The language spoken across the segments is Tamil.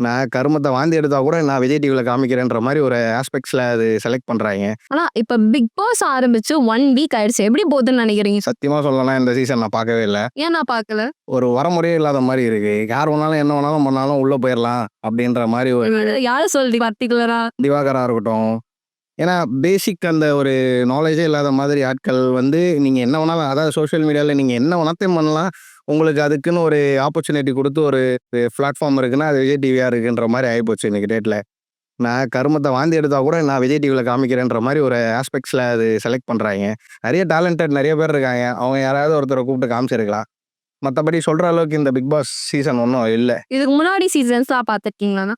நான் கருமத்த வாந்தி எடுத்தா கூட நான் விஜய் டிவில காமிக்கிறேன்ற மாரி ஒரு ஆஸ்பெக்ட்ஸ்ல அது செலக்ட் பண்றாய்ங்க. ஆனா, இப்ப பிக் பாஸ் ஆரம்பிச்சு 1 வீக் ஆயிடுச்சு. எப்படி போகுதுன்னு நினைக்கிறீங்க? சத்தியமா சொல்லணும்னா இந்த சீசன் நான் பார்க்கவே இல்ல. ஏன் நான் பார்க்கல? ஒரு வரமுறையே இல்லாத மாரி இருக்கு. யார் வேணாலும் என்ன வேணாலும் பண்ணாலும் உள்ள போயிரலாம் அப்படின்ற மாரி ஒரு யார சொல்றீங்க பர்ட்டிகுலரா? திவாகரா இருக்கட்டும். ஏன்னா பேசிக் அந்த ஒரு நாலேஜே இல்லாத மாதிரி ஆட்கள் வந்து நீங்கள் என்ன வேணாலும் அதாவது சோஷியல் மீடியாவில் நீங்கள் என்ன வேணாத்தையும் பண்ணலாம். உங்களுக்கு அதுக்குன்னு ஒரு ஆப்பர்ச்சுனிட்டி கொடுத்து ஒரு பிளாட்ஃபார்ம் இருக்குன்னா, அது விஜய் டிவியாக இருக்குன்ற மாதிரி ஆகிப்போச்சு இன்னைக்கு டேட்டில் நான் கருமத்தை வாந்தி எடுத்தால் கூட நான் விஜய் டிவியில் காமிக்கிறேன்ற மாதிரி ஒரு ஆஸ்பெக்ட்ஸில் அது செலக்ட் பண்ணுறாங்க நிறைய டேலண்டட் நிறைய பேர் இருக்காங்க. அவங்க யாராவது ஒருத்தரை கூப்பிட்டு காமிச்சிருக்கலாம். மற்றபடி சொல்கிற அளவுக்கு இந்த பிக் பாஸ் சீசன் ஒன்றும் இல்லை இதுக்கு முன்னாடி சீசன்ஸ்லாம் பார்த்துருக்கீங்களா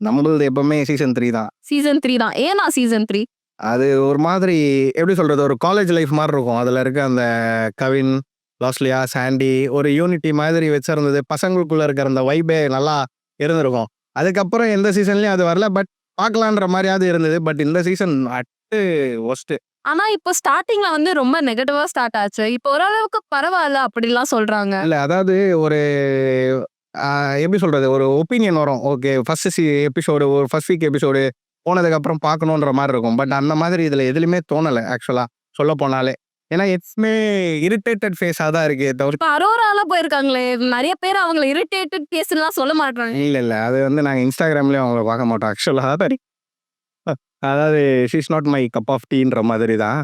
நம்மளது எப்பவுமே சீசன் 3 தான். சீசன் 3 தான். ஏன்னா சீசன் 3? அது ஒரு மாதிரி எப்படி சொல்றது? ஒரு காலேஜ் லைஃப் மாரி இருக்கும். அதுல இருக்க அந்த கவின், லாஸ்லியா, சாண்டி ஒரு யூனிட்டி மாதிரி வச்சிருந்தது. பசங்களுக்குள்ள இருக்கிற அந்த வைபே நல்லா இருந்திருக்கும். அதுக்கப்புறம் எந்த சீசன்லயும் அது வரல. பட் பார்க்கலான்ற மாரியாவது இருந்தது. பட் இந்த சீசன் அட்டு வொர்ஸ்ட். ஆனா, இப்போ ஸ்டார்ட்டிங்ல வந்து ரொம்ப நெகட்டிவா ஸ்டார்ட் ஆச்சு. இப்போ ஓரளவுக்கு பரவால்ல அப்படிலாம் சொல்றாங்க. இல்ல அதாவது ஒரு எப்படி சொல்றது? ஒரு ஒப்பீனியன் வரும். ஓகே ஃபர்ஸ்ட் சி எபிசோடு ஒரு ஃபர்ஸ்ட் வீக் எபிசோடு போனதுக்கப்புறம் பார்க்கணுன்ற மாரி இருக்கும். பட் அந்த மாதிரி இதுல எதுலயுமே தோணல ஆக்சுவலா சொல்லப்போனாலே. ஏன்னா எட்ஸ்மே இரிட்டேட்டட் ஃபேஸா தான் இருக்கே தவிர்த்து இப்ப அரோராலாம் போயிருக்காங்களே. நெறைய பேர் அவங்கள இரிட்டேட்டட் கேஸ்லாம் சொல்ல மாட்றாங்க. இல்ல, இல்ல. அது வந்து நாங்க Instagramலயும் அவங்கள பார்க்க மாட்டோம் ஆக்சுவலா. அதாவது she is not my cup of டீன்ற மாதிரி தான்.